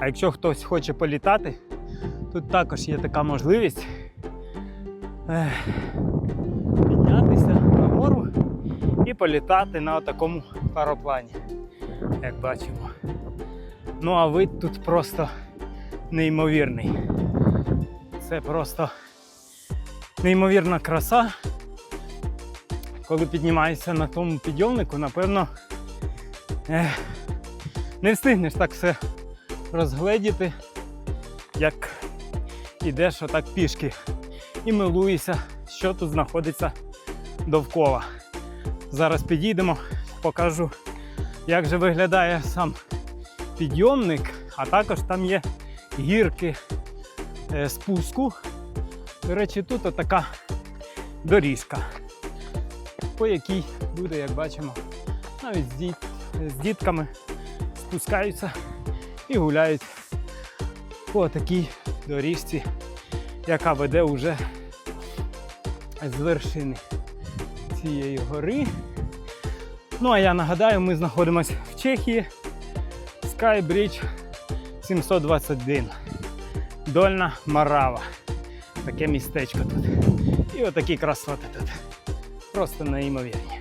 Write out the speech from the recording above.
А якщо хтось хоче політати, тут також є така можливість піднятися нагору і політати на такому пароплані, як бачимо. Ну а вид тут просто неймовірний. Це просто неймовірна краса. Коли піднімаєшся на тому підйомнику, напевно, не встигнеш так все розгледіти, як ідеш отак пішки і милуєшся, що тут знаходиться довкола. Зараз підійдемо, покажу, як же виглядає сам підйомник, а також там є гірки е, спуску. До речі, тут така доріжка, по якій люди, як бачимо, навіть з дітками спускаються і гуляють по такій доріжці, яка веде уже з вершини цієї гори. Ну а я нагадаю, ми знаходимося в Чехії, Skybridge 721. Дольна Марава. Таке містечко тут. І отакі красоти тут. Просто неймовірні.